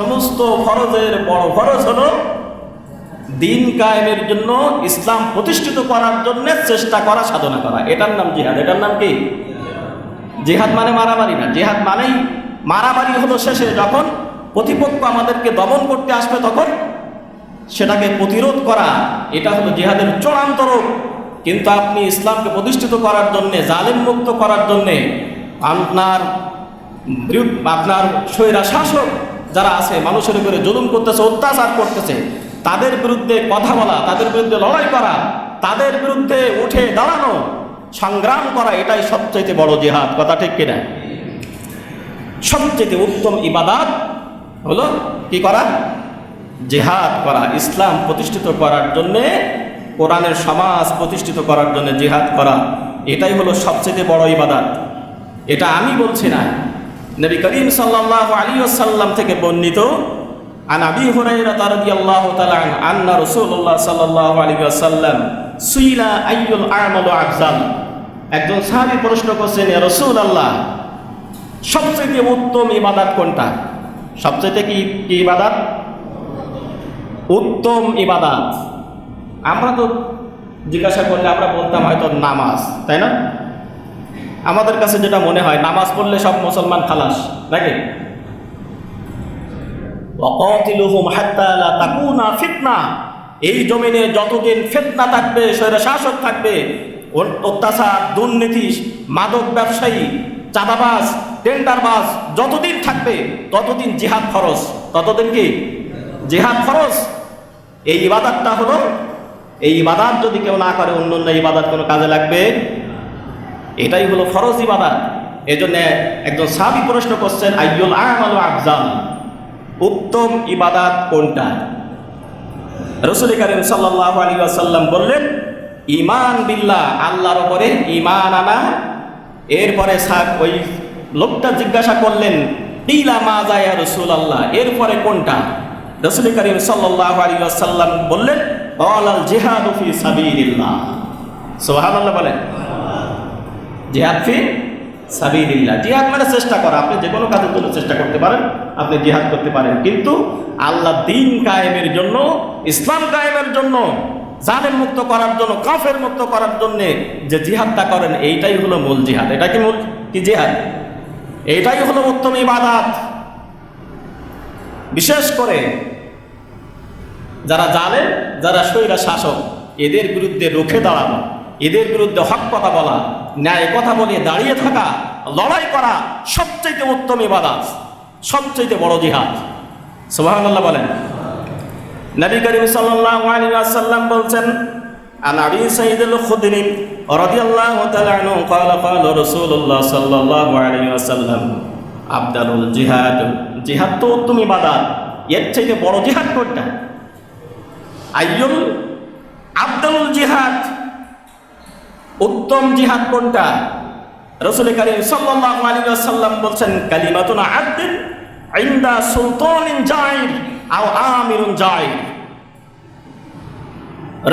সমস্ত ফরজের বড় ফরজ হলো দিন কায়েমের জন্য ইসলাম প্রতিষ্ঠিত করার জন্য চেষ্টা করা, সাধনা করা। এটার নাম জিহাদ। এটার নাম কি? জিহাদ মানে মারামারি না। জিহাদ মানেই মারামারি হলো শেষে যখন প্রতিপক্ষ আমাদেরকে দমন করতে আসবে তখন সেটাকে প্রতিরোধ করা। এটা হলো জিহাদের চূড়ান্ত রূপ। কিন্তু আপনি ইসলামকে প্রতিষ্ঠিত করার জন্যে জালেম মুক্ত করার জন্যে আপনার আপনার স্বৈরা শাসক যারা আছে, মানুষের উপরে জুলুম করতেছে, অত্যাচার করতেছে, তাদের বিরুদ্ধে কথা বলা, তাদের বিরুদ্ধে লড়াই করা, তাদের বিরুদ্ধে উঠে দাঁড়ানো, সংগ্রাম করা, এটাই সবচেয়ে বড় জিহাদ। কথা ঠিক কিনা? সবচেয়ে উত্তম ইবাদাত হলো কি করা? জেহাদ করা। ইসলাম প্রতিষ্ঠিত করার জন্যে, কোরআনের সমাজ প্রতিষ্ঠিত করার জন্য জেহাদ করা, এটাই হলো সবচেয়ে বড় ইবাদাত। এটা আমি বলছি না। নবী করিম সাল্লাল্লাহু আলাইহি ওয়াসাল্লাম থেকে বর্ণিত, আন আবি হুরায়রা রাদিয়াল্লাহু তাআলা আন আন্না রাসূলুল্লাহ সাল্লাল্লাহু আলাইহি ওয়াসাল্লাম সুইলা আইয়ুল আমালু আফজাল। একজন সাহাবী প্রশ্ন করছেন, ইয়া রাসূলুল্লাহ সবচেয়ে উত্তম ইবাদত কোনটা? সবচেয়ে কি কি ইবাদত? উত্তম ইবাদত। আমরা তো জিজ্ঞাসা করলে আমরা বলতাম হয়তো নামাজ, তাই না? আমাদের কাছে যেটা মনে হয়, নামাজ পড়লে সব মুসলমান খালাস, নাকি? এই জমিনে যতদিন ফিতনা থাকবে স্বৈর শাসক থাকবে অত্যাচার, দুর্নীতি, মাদক ব্যবসায়ী, চাঁদাবাজ, টেন্ডারবাজ যতদিন থাকবে, ততদিন জিহাদ খরচ ততদিন কি? জিহাদ খরচ এই ইবাদতটা হলো, এই ইবাদত যদি কেউ না করে অন্য অন্য ইবাদত কোনো কাজে লাগবে? এটাই হলো ফরজ ইবাদত। এই জন্য একজন সাবি প্রশ্ন করছেন, আইয়ুল আমাল আফজাল? উত্তম ইবাদাত কোনটা? রসুল করিম সাল্লাহ আলী আসাল্লাম বললেন ইমান বিল্লাহ, আল্লাহর ওপরে ইমান আনা। এরপরে সাক ওই লোকটা জিজ্ঞাসা করলেন ইলা মা যায় রসুল আল্লাহ এরপরে কোনটা? রসুল করিম সাল্লাহ আলী আসাল্লাম বললেন অল আল জেহাদ ফি সাবিলিল্লাহ। সোহানাল্লাহ বলেন। জিহাদ ফি সাবিলিল্লাহ। জিহাদ মানে চেষ্টা করা। আপনি যে কোনো কাজের জন্য চেষ্টা করতে পারেন, আপনি জিহাদ করতে পারেন। কিন্তু আল্লাহ দিন কায়েমের জন্য, ইসলাম কায়েমের জন্য, জালেম মুক্ত করার জন্য, কাফের মুক্ত করার জন্য যে জিহাদটা করেন, এইটাই হলো মূল জিহাদ। এটা কি মূল? কি জিহাদ? এইটাই হলো উত্তম ইবাদাত। বিশেষ করে যারা জালেম, যারা স্বৈরা শাসক এদের বিরুদ্ধে রুখে দাঁড়ানো, এদের বিরুদ্ধে হক কথা বলা ন্যায় কথা বলে দাঁড়িয়ে থাকা লড়াই করা সবচেয়ে উত্তম ইবাদাত সবচেয়ে বড় জিহাদ সুবহানাল্লাহ বলেন নবী করিম সাল্লাল্লাহু আলাইহি ওয়াসাল্লাম বলছেন عن ابي سعيد الخدري رضي الله تعالى عنه قال قال رسول الله صلى الله عليه وسلم افضل الجهاد জিহাদ তো উত্তম ইবাদত এর থেকে বড় জিহাদ কোনটা আইয়ুল আফদালুল জিহাদ উত্তম জিহাদ কোনটা? রসুল করিম সাল্লাল্লাহু আলাইহি ওয়াসাল্লাম বলছেন, কালিমাতুন আদল ইনদা সুলতানিন জাইর আও আমিরুন জাইর।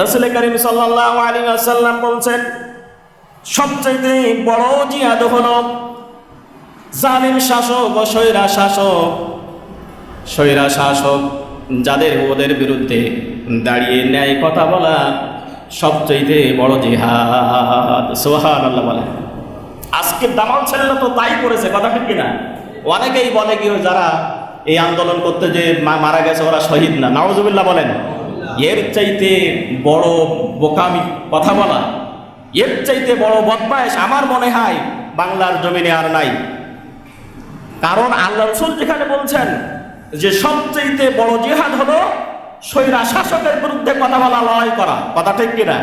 রসুল করিম সাল্লাল্লাহু আলাইহি ওয়াসাল্লাম বলছেন সবচেয়ে বড় জিহাদ হলো জালিম শাসক ও স্বৈরা শাসক। স্বৈরা শাসক যাদের ওদের বিরুদ্ধে দাঁড়িয়ে ন্যায় কথা বলা সবচেয়ে বড় জিহাদ সোহান আল্লাহ বলে। আজকের দামাল ছেলেরা তো তাই করেছে, কথা ঠিক কিনা? অনেকেই বলে কি যারা এই আন্দোলন করতে যে মারা গেছে, ওরা শহীদ না। নওয়াজুবিল্লাহ বলেন, এর চাইতে বড় বোকামি কথা বলা, এর চাইতে বড় বদমাইশ আমার মনে হয় বাংলার জমিনে আর নাই। কারণ আল্লাহ রসুল যেখানে বলছেন যে সবচেয়ে বড় জিহাদ হলো স্বৈরা শাসকের বিরুদ্ধে কথা বলা, লড়াই করা। কথা ঠিক কিনা?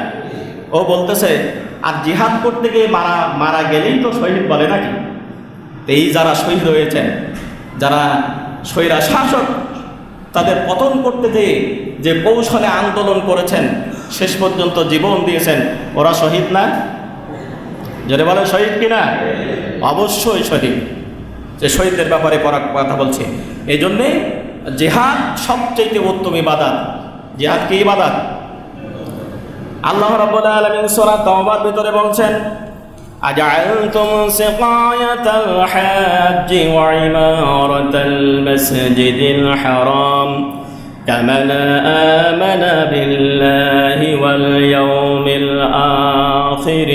ও বলতেছে, আর জিহাদ করতে গিয়ে মারা মারা গেলেই তো শহীদ বলে নাকি? এই যারা শহীদ হয়েছেন, যারা স্বৈরা শাসক, তাদের পতন করতে যেয়ে যে কৌশলে আন্দোলন করেছেন, শেষ পর্যন্ত জীবন দিয়েছেন, ওরা শহীদ না? যদি বলেন, শহীদ কিনা? অবশ্যই শহীদ। যে শহীদদের ব্যাপারে কথা বলছে। এই জন্যে জেহাদ সবচেয়ে উত্তম ইবাদাত জেহাদ কি ইবাদাত আল্লাহ রাব্বুল আলামিন সূরা তাওবার ভিতরে বলছেন أجعلتم سقاية الحاج وعمارة المسجد الحرام كمن آمن بالله واليوم الآخر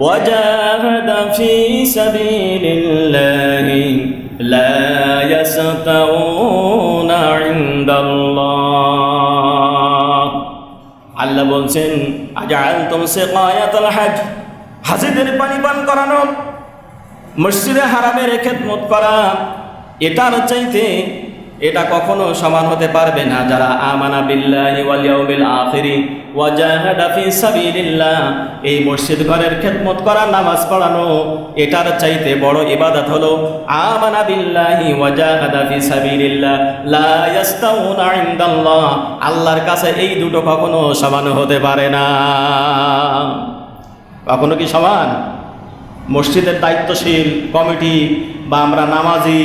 وجاهد في سبيل الله لا يستوون عند الله আল্লাহ। বলছেন হাজিদের পানি পান করানো মসজিদে হারামের খেদমত করা এটার চাইতে এটা কখনো সমান হতে পারবে না। যারা আমানা বিল্লাহি ওয়াল ইয়াউমিল আখিরি ওয়া জাহাদা ফি সাবিলিল্লাহ, এই মসজিদ ঘরের খেদমত করা, নামাজ পড়ানো, এটার চাইতে বড় ইবাদত হলো আমানা বিল্লাহি ওয়া জাহাদা ফি সাবিলিল্লাহ, লা ইয়াস্তাউনা ইনদাল্লাহ। আল্লাহর কাছে এই দুটো কখনো সমান হতে পারে না। কখনো কি সমান? মসজিদের দায়িত্বশীল কমিটি বা আমরা নামাজি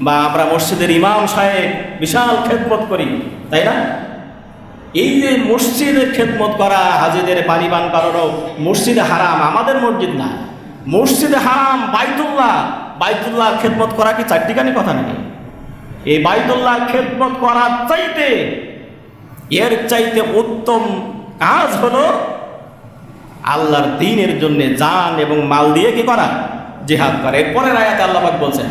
বা আমরা মসজিদের ইমাম সাহেব বিশাল খেদমত করি, তাই না? এই যে মসজিদের খেদমত করা হাজিদের পানি পান মসজিদে হারাম আমাদের মসজিদ না। মসজিদে হারাম বাইতুল্লাহ। বাইতুল্লাহ খেদমত করা কি চারটিখানি কথা নাকি? এই বাইতুল্লাহ খেদমত করার চাইতে, এর চাইতে উত্তম কাজ হলো আল্লাহর দিনের জন্য জান এবং মাল দিয়ে কি করা? জিহাদ করে। এরপরের আয়াতে আল্লাহ বলছেন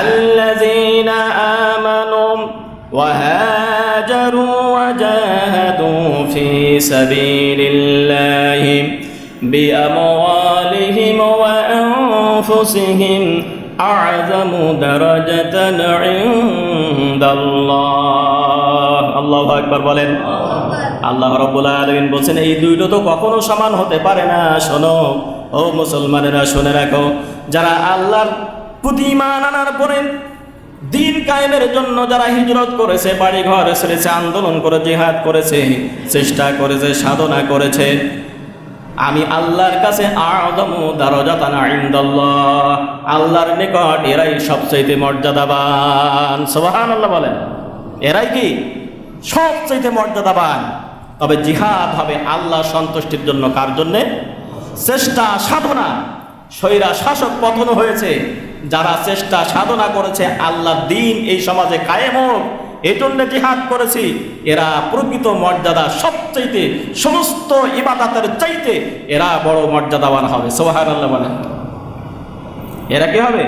الذين آمنوا وهاجروا وجاهدوا في سبيل الله بأموالهم وأنفسهم أعظم درجة عند الله الله أكبر বলেন আল্লাহ রব্বুল আলমিন বলছেন এই দুইটো তো কখনো সমান হতে পারে না শোনো ও মুসলমানেরা শুনে রাখো যারা আল্লাহর প্রতি আনার পরে দিন কায়েমের জন্য যারা হিজরত করেছে বাড়ি ঘর ছেড়েছে, আন্দোলন করে, জিহাদ করেছে, চেষ্টা করেছে, সাধনা করেছে, আমি আল্লাহর কাছে আল্লাহর নিকট এরাই সবচাইতে মর্যাদাবান। সোহান আল্লাহ বলেন। এরাই কি? সবচাইতে মর্যাদাবান। তবে জিহাদ হবে আল্লাহ সন্তুষ্টির জন্য। কার জন্যে? চেষ্টা, সাধনা। স্বৈরা শাসক পতন হয়েছে। যারা চেষ্টা সাধনা করেছে আল্লাহ দিন এই সমাজে কায়েম হোক এই জন্য জিহাদ করেছি। এরা প্রকৃত মর্যাদা সবচাইতে, সমস্ত ইবাদাতের চাইতে এরা বড় মর্যাদাবান হবে। সোহার আল্লাহ বলেন। এরা কি হবে?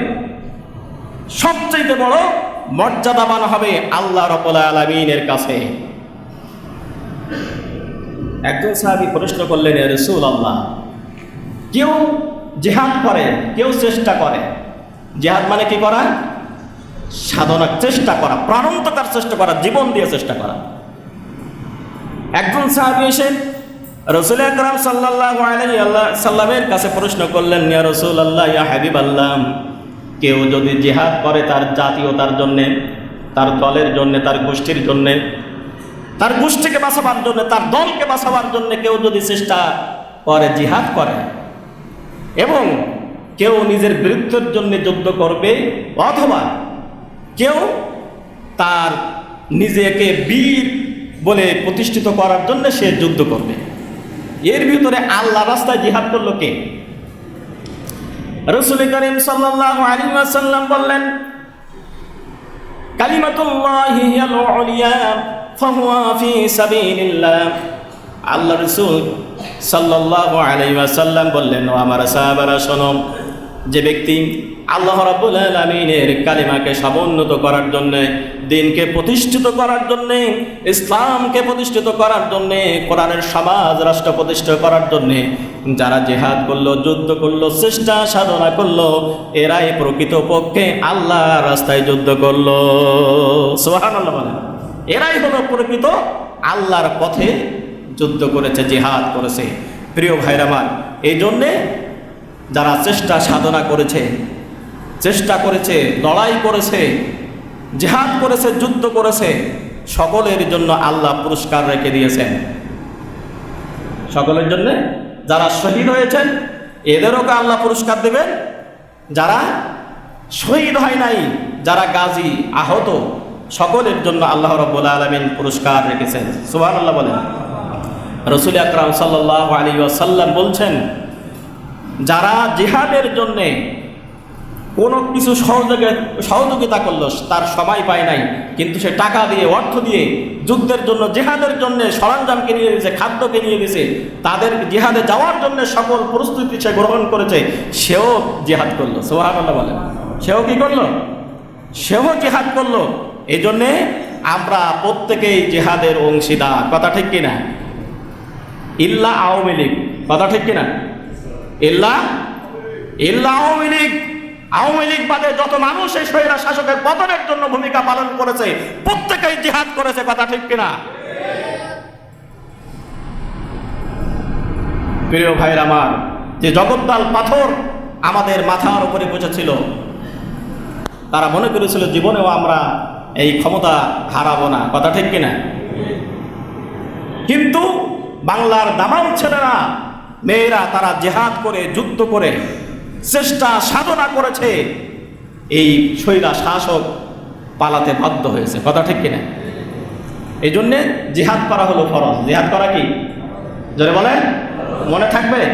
সবচাইতে বড় মর্যাদাবান হবে আল্লাহ রবুল্লা আলমিনের কাছে। একজন সাহাবি প্রশ্ন করলেন রসুল আল্লাহ কেউ জেহাদ করে, কেউ চেষ্টা করে জেহাদ মানে কি করা? সাধনার চেষ্টা করা প্রাণন্তকার চেষ্টা করা, জীবন দিয়ে চেষ্টা করা। একজন সাহাবি এসে রসুল আকরাম সাল্লাহ সাল্লামের কাছে প্রশ্ন করলেন, ইয়া রসুল আল্লাহ ইয়া হাবিব আল্লাহ কেউ যদি জেহাদ করে তার জাতীয়তার জন্যে, তার দলের জন্যে, তার গোষ্ঠীর জন্যে, তার গোষ্ঠীকে বাঁচাবার জন্য, তার দলকে বাঁচাবার জন্য কেউ যদি চেষ্টা করে, জিহাদ করে এবং কেউ নিজের বিরুদ্ধের জন্য যুদ্ধ করবে, অথবা কেউ তার নিজেকে বীর বলে প্রতিষ্ঠিত করার জন্য সে যুদ্ধ করবে। এর ভিতরে আল্লাহ রাস্তায় জিহাদ করল কে? রসুল করিম সাল্লাহ সাল্লাম বললেন আল্লাহ রসুল সাল্লাল্লাহু আলাইহি ওয়াসাল্লাম বললেন আমার সাহাবারা, শোনো যে ব্যক্তি আল্লাহ রাব্বুল আলামিনের কালিমাকে সমুন্নত করার জন্য, দিনকে প্রতিষ্ঠিত করার জন্য, ইসলামকে প্রতিষ্ঠিত করার জন্য, কোরআনের সমাজ রাষ্ট্র প্রতিষ্ঠা করার জন্য যারা জেহাদ করল, যুদ্ধ করল, চেষ্টা সাধনা করল, এরাই প্রকৃত পক্ষে আল্লাহ রাস্তায় যুদ্ধ করল। বলেন। এরাই হলো প্রকৃত আল্লাহর পথে যুদ্ধ করেছে, জেহাদ করেছে। প্রিয় ভাইরামান এই জন্যে যারা চেষ্টা সাধনা করেছে, চেষ্টা করেছে, লড়াই করেছে, জেহাদ করেছে, যুদ্ধ করেছে, সকলের জন্য আল্লাহ পুরস্কার রেখে দিয়েছেন। সকলের জন্য যারা শহীদ হয়েছেন, এদেরও আল্লাহ পুরস্কার দেবেন? যারা শহীদ হয় নাই, যারা গাজী আহত, সকলের জন্য আল্লাহ রব্বুল আলমিন পুরস্কার রেখেছেন। সুবাহ আল্লাহ বলেন। রসুল আকরাম সাল্লাহ আলী ওয়াসাল্লাম বলছেন যারা জিহাদের জন্যে কোনো কিছু সহযোগে সহযোগিতা করল, তার সবাই পায় নাই। কিন্তু সে টাকা দিয়ে, অর্থ দিয়ে যুদ্ধের জন্য, জেহাদের জন্য সরঞ্জাম কিনিয়ে দিয়েছে খাদ্য কিনিয়ে দিয়েছে, তাদের জেহাদে যাওয়ার জন্য সকল প্রস্তুতি সে গ্রহণ করেছে, সেও জেহাদ করল। সোহানুল্লাহ বলে সেও কি করল? সেও জেহাদ করল। এই জন্যে আমরা প্রত্যেকেই জেহাদের অংশীদার। কথা ঠিক কিনা? ইল্লা আওয়ামী লীগ। কথা ঠিক কিনা? ইল্লা ইল্লা আওয়ামী লীগ। আওয়ামী লীগ বাদে যত মানুষ এই স্বৈরা শাসকের পতনের জন্য ভূমিকা পালন করেছে, প্রত্যেকেই জিহাদ করেছে, কথা ঠিক কিনা? প্রিয় ভাইয়ের আমার, যে জগদ্দাল পাথর আমাদের মাথার উপরে বসেছিল, তারা মনে করেছিল জীবনেও আমরা এই ক্ষমতা হারাবো না, কথা ঠিক কিনা? কিন্তু বাংলার দামাল ছেলেরা মেয়েরা তারা জেহাদ করে, যুদ্ধ করে, চেষ্টা সাধনা করেছে। এই শৈলা শাসক পালাতে বাধ্য হয়েছে। কথা ঠিক কিনা? এই জন্যে জেহাদ করা হলো ফরজ। জেহাদ করা কি? যদি বলে মনে থাকবে?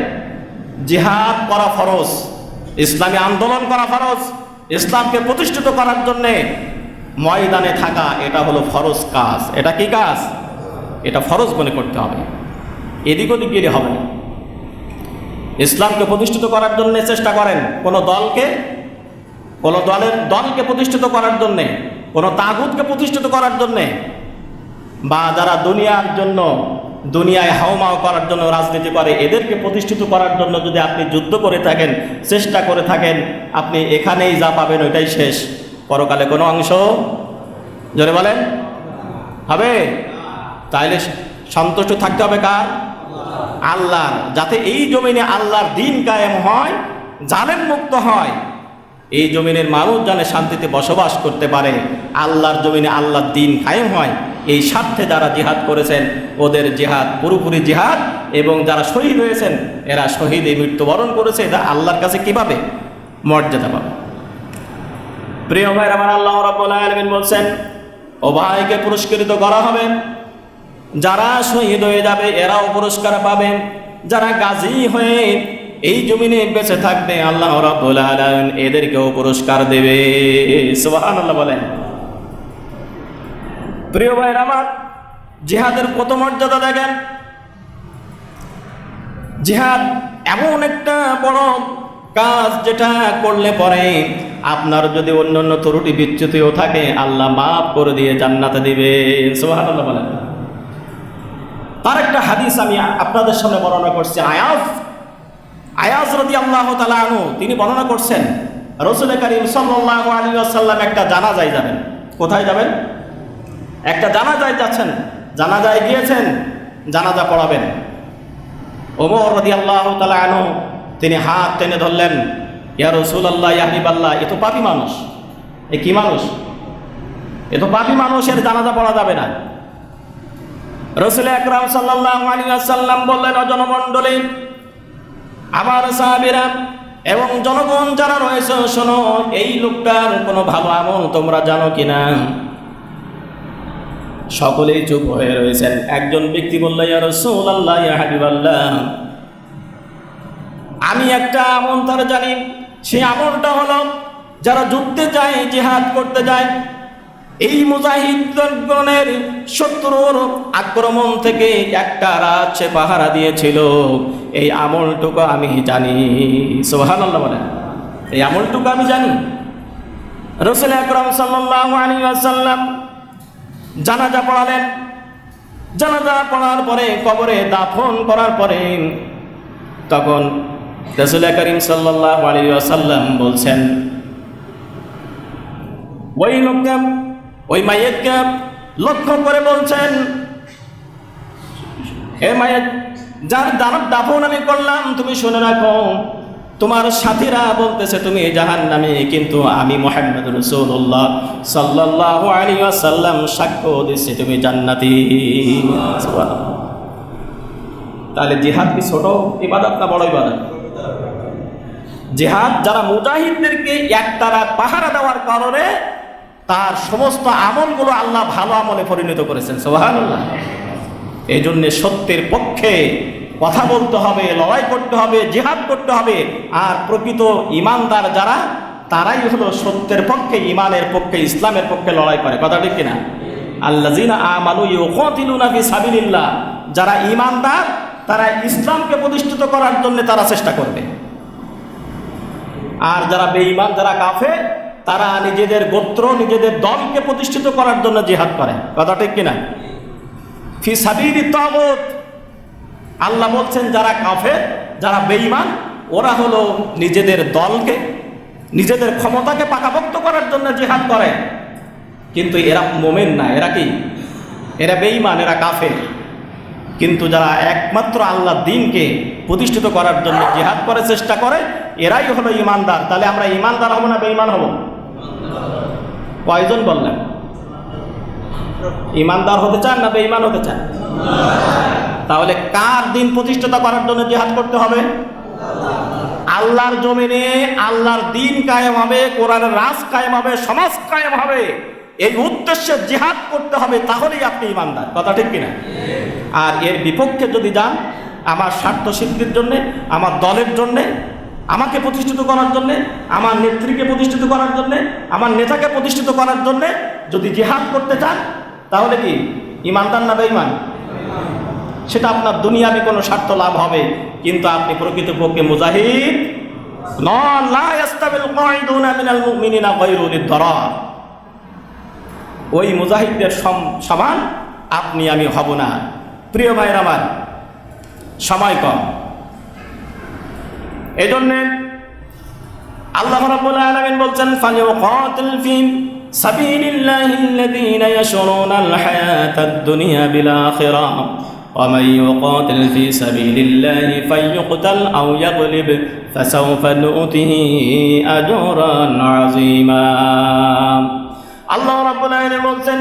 জেহাদ করা ফরজ। ইসলামী আন্দোলন করা ফরজ। ইসলামকে প্রতিষ্ঠিত করার জন্যে ময়দানে থাকা, এটা হলো ফরজ কাজ। এটা কি কাজ? এটা ফরজ মনে করতে হবে। এদিক ওদিক গেলে হবে না। ইসলামকে প্রতিষ্ঠিত করার জন্য চেষ্টা করেন কোনো দলকে, কোনো দলের দলকে প্রতিষ্ঠিত করার জন্যে, কোনো তাগুদকে প্রতিষ্ঠিত করার জন্যে, বা যারা দুনিয়ার জন্য, দুনিয়ায় হাওমাও করার জন্য রাজনীতি করে, এদেরকে প্রতিষ্ঠিত করার জন্য যদি আপনি যুদ্ধ করে থাকেন, চেষ্টা করে থাকেন, আপনি এখানেই যা পাবেন ওইটাই শেষ। পরকালে কোনো অংশ? জোরে বলেন? হবে? তাইলে সন্তুষ্ট থাকতে হবে কার? আল্লাহর, যাতে এই জমিনে আল্লাহর দিন কায়েম হয় জালেম মুক্ত হয়। এই জমিনের মানুষ যেন শান্তিতে বসবাস করতে পারে। আল্লাহর জমিনে আল্লাহর দিন কায়েম হয়। এই স্বার্থে যারা জিহাদ করেছেন, ওদের জিহাদ, পুরোপুরি জিহাদ, এবং যারা শহীদ হয়েছেন, এরা শহীদ শহীদে মৃত্যুবরণ করেছে, এটা আল্লাহর কাছে কীভাবে? মর্যাদা পাবে। প্রিয় ভাই আমার আল্লাহ রাব্বুল আলামিন বলছেন ও ভাইকে পুরস্কৃত করা হবে। যারা শহীদ হয়ে যাবে, এরাও পুরস্কার পাবেন যারা গাজী হয়ে এই জমিনে বেঁচে থাকবে, আল্লাহ এদেরকেও পুরস্কার দেবে। সুবহানাল্লাহ বলেন। প্রিয় ভাইয়ের আমার, জিহাদের কত মর্যাদা দেখেন। জিহাদ এমন একটা বড় কাজ যেটা করলে পরে আপনার যদি অন্য অন্য ত্রুটি বিচ্যুতিও থাকে, আল্লাহ মাফ করে দিয়ে জান্নাতে দিবে। সুবহানাল্লাহ বলেন। তার একটা হাদিস আমি আপনাদের সামনে বর্ণনা করছি। আয়াজ আয়াজ রদি আল্লাহ তালু তিনি বর্ণনা করছেন, রসুল করিম সাল্লাহ আলী আসাল্লাম একটা জানাজায় যাবেন। কোথায় যাবেন? একটা জানাজায় যাচ্ছেন। জানাজায় গিয়েছেন, জানাজা পড়াবেন। ওমর রদি আল্লাহ তালু তিনি হাত টেনে ধরলেন, ইয়া রসুল আল্লাহ ইয়াহিব আল্লাহ এ তো পাপি মানুষ। এ কি মানুষ? এ তো পাপি মানুষের জানাজা পড়া যাবে না। রসুল আলী আসাল্লাম বললেন জনমণ্ডলী, আমার সাহাবিরা এবং জনগণ যারা রয়েছে, শোনো, এই লোকটার কোনো ভালো আমল তোমরা জানো কিনা? সকলেই চুপ হয়ে রয়েছেন। একজন ব্যক্তি বলল, ইয়া আল্লাহ আমি একটা আমল জানি। সেই আমলটা হলো, যারা যুদ্ধে যায়, জিহাদ করতে যায় এই মুজাহিদগণের শত্রুর আক্রমণ থেকে একটা সে পাহারা দিয়েছিল। এই আমলটুকু আমি জানি। সোহানাল্লাহ বলেন। এই আমলটুকু আমি জানি। রসুল আকরম আসাল্লাম জানাজা পড়ালেন। জানাজা পড়ার পরে কবরে দাফন করার পরে তখন রসুল করিম সাল্লাহ আলী আসাল্লাম বলছেন ওই লোককে ওই মাইয়েরকে লক্ষ্য করে বলছেন, হে মায়ের যার দানব দাফন আমি করলাম, তুমি শুনে রাখো, তোমার সাথীরা বলতেছে তুমি জাহান নামে কিন্তু আমি মোহাম্মদ রসুল্লাহ সাল্লাহ সাক্ষ্য দিচ্ছি তুমি জান্নাতি। তাহলে জিহাদ কি ছোট ইবাদত না বড় ইবাদত? জিহাদ যারা মুজাহিদদেরকে একতারা পাহারা দেওয়ার কারণে তার সমস্ত আমলগুলো আল্লাহ ভালো আমলে পরিণত করেছেন সোহান এই জন্যে সত্যের পক্ষে কথা বলতে হবে, লড়াই করতে হবে, জেহাদ করতে হবে। আর প্রকৃত ইমানদার যারা, তারাই হলো সত্যের পক্ষে, ইমানের পক্ষে, ইসলামের পক্ষে লড়াই করে। কথা ঠিক কিনা? ফি সাবিলিল্লাহ। যারা ইমানদার, তারা ইসলামকে প্রতিষ্ঠিত করার জন্য তারা চেষ্টা করবে। আর যারা বেঈমান, যারা কাফে তারা নিজেদের গোত্র, নিজেদের দলকে প্রতিষ্ঠিত করার জন্য জিহাদ করে। কথা ঠিক কিনা? ফি তাগুত। আল্লাহ বলছেন, যারা কাফে যারা বেঈমান, ওরা হলো নিজেদের দলকে, নিজেদের ক্ষমতাকে পাকাপোক্ত করার জন্য জিহাদ করে। কিন্তু এরা মোমেন না, এরা কি? এরা বেঈমান, এরা কাফে কিন্তু যারা একমাত্র আল্লাহ দিনকে প্রতিষ্ঠিত করার জন্য জিহাদ করে চেষ্টা করে, এরাই হলো ইমানদার তাহলে আমরা ইমানদার হব না বেঈমান হব? কয়জন বললেন? ইমানদার হতে চান না বেঈমান হতে চান? তাহলে কার দিন প্রতিষ্ঠিত করার জন্য জিহাদ করতে হবে? আল্লাহর জমিনে আল্লাহর দিন কায়েম হবে, কোরআনের রাজ কায়েম হবে, সমাজ কায়েম হবে। এই উদ্দেশ্যে জিহাদ করতে হবে, তাহলেই আপনি ইমানদার। কথা ঠিক কিনা? আর এর বিপক্ষে যদি যান, আমার স্বার্থ সিদ্ধির জন্যে, আমার দলের জন্যে আমাকে প্রতিষ্ঠিত করার জন্যে, আমার নেত্রীকে প্রতিষ্ঠিত করার জন্যে, আমার নেতাকে প্রতিষ্ঠিত করার জন্যে যদি জেহাদ করতে চান, তাহলে কি? ইমানদার না বেঈমান? সেটা আপনার দুনিয়াবি কোনো স্বার্থ লাভ হবে। কিন্তু আপনি প্রকৃতপক্ষে মুজাহিদ। ওই মুজাহিদদের সম- সমান আপনি আমি হব না। প্রিয় ভাইয়ের আমার, সময় কম। এই জন্যে আল্লাহ রাব্বুল আলামিন বলছেন ফালিউকাতিল ফি সাবিলিল্লাহিল্লাযীনা ইয়াশরুনাল হায়াতাদ দুনিয়া বিল আখিরাহ ومن يقاتل في سبيل الله فيقتل أو يغلب فسوف نؤته أجرا عظيما আল্লাহ রাব্বুল আলামিন বলছেন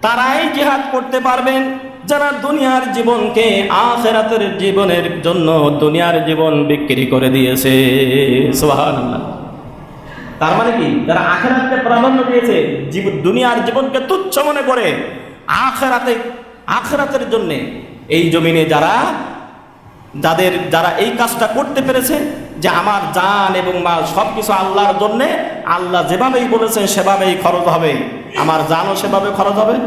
তারাই জিহাদ করতে পারবেন যারা দুনিয়ার জীবনকে আখেরাতের জীবনের জন্য দুনিয়ার জীবন বিক্রি করে দিয়েছে। তার মানে কি? যারা আখেরাতকে প্রাধান্য দিয়েছে দুনিয়ার জীবনকে তুচ্ছ মনে করে, আখেরাতে আখেরাতের জন্যে এই জমিনে যারা যাদের যারা এই কাজটা করতে পেরেছে, যে আমার জান এবং মাল সব কিছু আল্লাহর জন্যে, আল্লাহ যেভাবেই বলেছেন সেভাবেই খরচ হবে। আমার জানও সেভাবে খরচ হবে।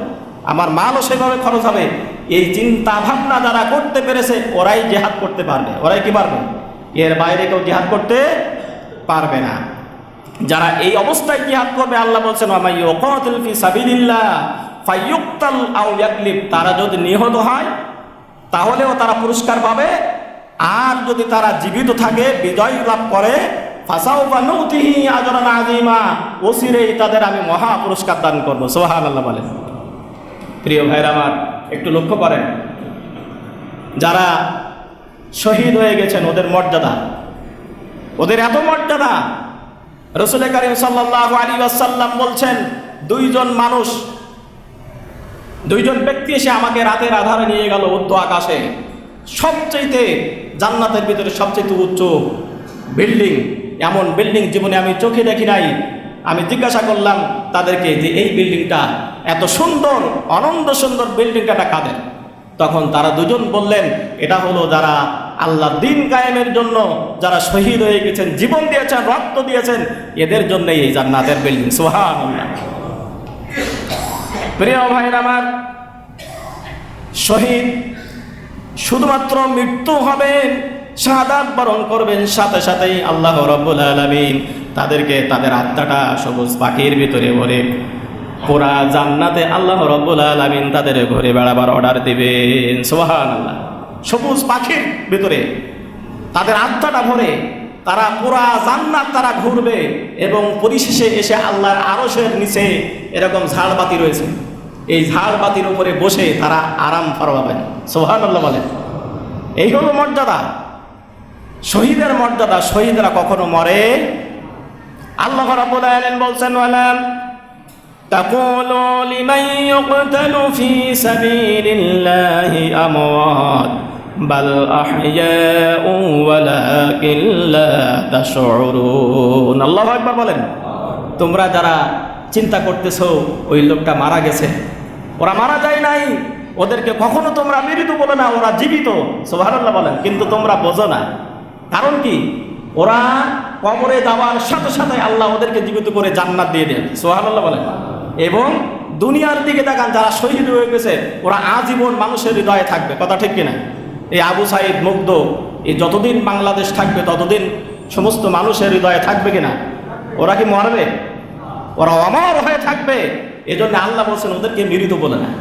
আমার মালও সেভাবে খরচ হবে। এই চিন্তা ভাবনা যারা করতে পেরেছে, ওরাই জেহাদ করতে পারবে। ওরাই কি পারবে? এর বাইরে কেউ জেহাদ করতে পারবে না। যারা এই অবস্থায় জিহাদ করবে, আল্লাহ বলছেন তারা যদি নিহত হয়, তাহলেও তারা পুরস্কার পাবে। আর যদি তারা জীবিত থাকে, বিজয় লাভ করে নৌতিহি আজরান আজিমা তাদের আমি মহা পুরস্কার দান করব। সোহান আল্লাহ বলেন। প্রিয় ভাইরা আমার, একটু লক্ষ্য করেন, যারা শহীদ হয়ে গেছেন ওদের মর্যাদা। ওদের এত মর্যাদা রসুল করিম সাল্লাহ আলী আসাল্লাম বলছেন, দুইজন মানুষ, দুইজন ব্যক্তি এসে আমাকে রাতের আধারে নিয়ে গেল উচ্চ আকাশে। সবচেয়েতে জান্নাতের ভিতরে সবচেয়ে উচ্চ বিল্ডিং, এমন বিল্ডিং জীবনে আমি চোখে দেখি নাই। আমি জিজ্ঞাসা করলাম তাদেরকে যে এই বিল্ডিংটা এত সুন্দর অনন্ত সুন্দর বিল্ডিংটা কাদের? তখন তারা দুজন বললেন, এটা হলো যারা আল্লাহ দিন কায়েমের জন্য যারা শহীদ হয়ে গেছেন, জীবন দিয়েছেন, রক্ত দিয়েছেন, এদের জন্যই এই জান্নাতের বিল্ডিং। সোহান প্রিয় ভাইয়ের আমার, শহীদ শুধুমাত্র মৃত্যু হবেন শাহাদাত বরণ করবেন, সাথে সাথেই আল্লাহ রব্বুল আলমিন তাদেরকে তাদের আত্মাটা সবুজ পাখির ভিতরে ভরে পুরা জান্নাতে আল্লাহ রব্বুল আলমিন তাদের ঘুরে বেড়াবার অর্ডার দেবেন। সোহান আল্লাহ সবুজ পাখির ভিতরে তাদের আত্মাটা ভরে তারা পুরা জান্নাত তারা ঘুরবে এবং পরিশেষে এসে আল্লাহর আরশের নিচে এরকম ঝাড়বাতি রয়েছে। এই ঝাড়বাতির উপরে বসে তারা আরাম ফরমাবেন সোহান আল্লাহ বলেন। এই হলো মর্যাদা। শহীদের মর্যাদা। শহীদরা কখনো মরে আল্লাহ রাব্বুল আলামিন বলছেন ওয়ালাম তাকুলু লিমান ইউকতালু ফি সাবিলিল্লাহি আমওয়াত, বাল আহইয়াউ ওয়ালাকিন লা তাশউরুন। আল্লাহু আকবার বলেন, তোমরা যারা চিন্তা করতেছো, ওই লোকটা মারা গেছে। ওরা মারা যায় নাই। ওদেরকে কখনো তোমরা মৃত বলো না, ওরা জীবিত। সোভারাল্লাহ বলেন, কিন্তু তোমরা বোঝো না। কারণ কি? ওরা কবরে যাওয়ার সাথে সাথে আল্লাহ ওদেরকে জীবিত করে জান্নাত দিয়ে দেন সোহানাল্লাহ বলেন এবং দুনিয়ার দিকে দেখান যারা শহীদ হয়ে গেছে ওরা আজীবন মানুষের হৃদয়ে থাকবে কথা ঠিক কিনা এই আবু সাইদ মুগ্ধ এই যতদিন বাংলাদেশ থাকবে ততদিন সমস্ত মানুষের হৃদয়ে থাকবে কিনা ওরা কি মরবে ওরা অমর হয়ে থাকবে এজন্য আল্লাহ বলছেন ওদেরকে মৃত বলে না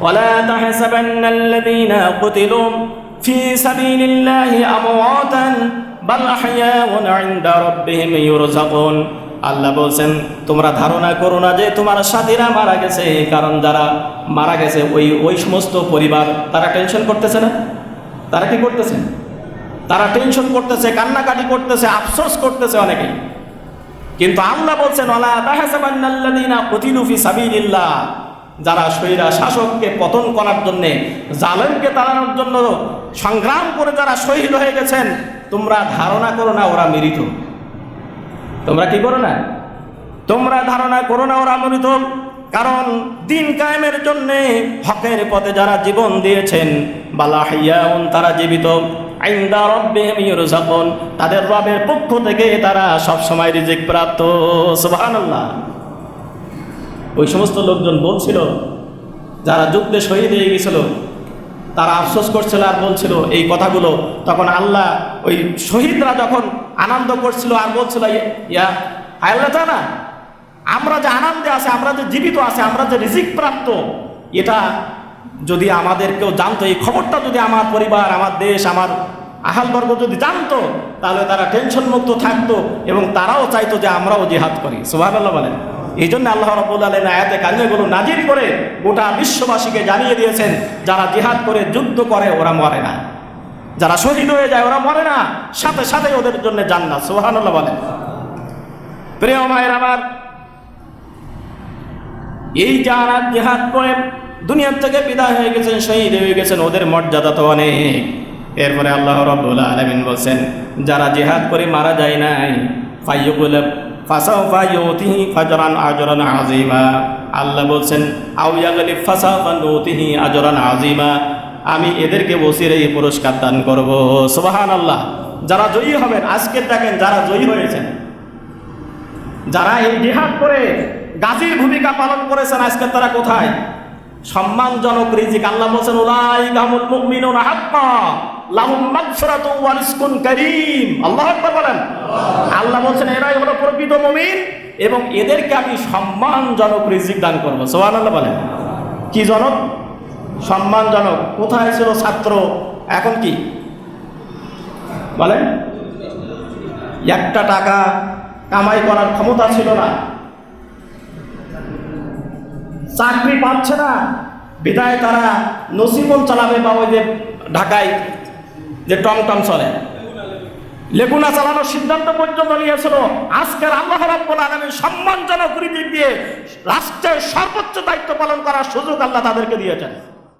ولا تحسبن الذين قتلوا في سبيل الله أمواتا আল্লাহ বলছেন, তোমরা ধারণা করো না যে তোমার সাথীরা মারা গেছে কারণ যারা মারা গেছে, ওই ওই সমস্ত পরিবার, তারা টেনশন করতেছে না? তারা কি করতেছে? তারা টেনশন করতেছে, কান্নাকাটি করতেছে, আফসোস করতেছে অনেকেই। কিন্তু আল্লাহ বলছেন যারা শহীরা শাসককে পতন করার জন্যে, জালেমকে তাড়ানোর জন্য সংগ্রাম করে যারা শহীদ হয়ে গেছেন তোমরা ধারণা করো না ওরা মৃত। তোমরা কি করো না? তোমরা ধারণা করো না ওরা মৃত। কারণ দিন কায়েমের জন্যে হকের পথে যারা জীবন দিয়েছেন, বালাহিয়াউন, তারা জীবিত। আইন্দা রব্বিহিম ইউরজাকুন তাদের রবের পক্ষ থেকে তারা সব সময় রিজিক প্রাপ্ত। সুবহানাল্লাহ। ওই সমস্ত লোকজন বলছিল, যারা যুদ্ধে শহীদ হয়ে গেছিল তারা আফসোস করছিল আর বলছিল এই কথাগুলো। তখন আল্লাহ ওই শহীদরা যখন আনন্দ করছিল আর বলছিল, ইয়া আল্লাহ তা না আমরা যে আনন্দে আছে, আমরা যে জীবিত আছে, আমরা যে রিজিক প্রাপ্ত, এটা যদি আমাদের কেউ জানতো, এই খবরটা যদি আমার পরিবার, আমার দেশ, আমার আহালবর্গ যদি জানতো, তাহলে তারা টেনশন মুক্ত থাকতো এবং তারাও চাইতো যে আমরাও জিহাদ করি। সুবহানাল্লাহ বলেন। এই জন্য আল্লাহ রব্বুল আলম আয়াতে কালিমাগুলো নাজির করে গোটা বিশ্ববাসীকে জানিয়ে দিয়েছেন, যারা জিহাদ করে, যুদ্ধ করে, ওরা মরে না। যারা শহীদ হয়ে যায়, ওরা মরে না। সাথে সাথে ওদের জন্য জান্নাত, সুবহানাল্লাহ বলেন। প্রিয় মায়ের আমার, এই যারা জিহাদ করে, দুনিয়ার থেকে বিদায় হয়ে গেছেন, শহীদ হয়ে গেছেন, ওদের মর্যাদা তো অনেক। এরপরে আল্লাহ রব্বুল আলমিন বলছেন, যারা জিহাদ করে মারা যায় নাই, ফাইয়ুকুল আজরান আল্লাহ বলছেন আজরান আমি এদেরকে বসির এই পুরস্কার দান করব। সুবাহান আল্লাহ যারা জয়ী হবেন, আজকে দেখেন যারা জয়ী হয়েছেন। যারা এই জিহাদ করে গাজীর ভূমিকা পালন করেছেন, আজকে তারা কোথায়? সম্মানজনক রিজিক। আল্লাহ বলছেন উলাই গামুল মুমিনুন হাক্কা লাহুম মাগফিরাতু ওয়া রিজকুন কারীম। আল্লাহু আকবার বলেন। আল্লাহ বলছেন, এরাই হলো প্রকৃত মুমিন এবং এদেরকে আমি সম্মানজনক রিজিক দান করব। সুবহানাল্লাহ বলেন। কি জনক? সম্মানজনক। কোথায় ছিল ছাত্র? এখন কি? বলেন। একটা টাকা কামাই করার ক্ষমতা ছিল না। চাকরি পাচ্ছে না। বিদায় তারা নসিমন চালাবে বা ওই যে ঢাকায় যে টং টং চলে। লেগুনা চালানোর সিদ্ধান্ত পর্যন্ত নিয়েছিল। আজকের আল্লাহ রাব্বুল আলামিন সম্মানজনক রীতি দিয়ে রাষ্ট্রের সর্বোচ্চ দায়িত্ব পালন করার সুযোগ আল্লাহ তাদেরকে দিয়েছেন।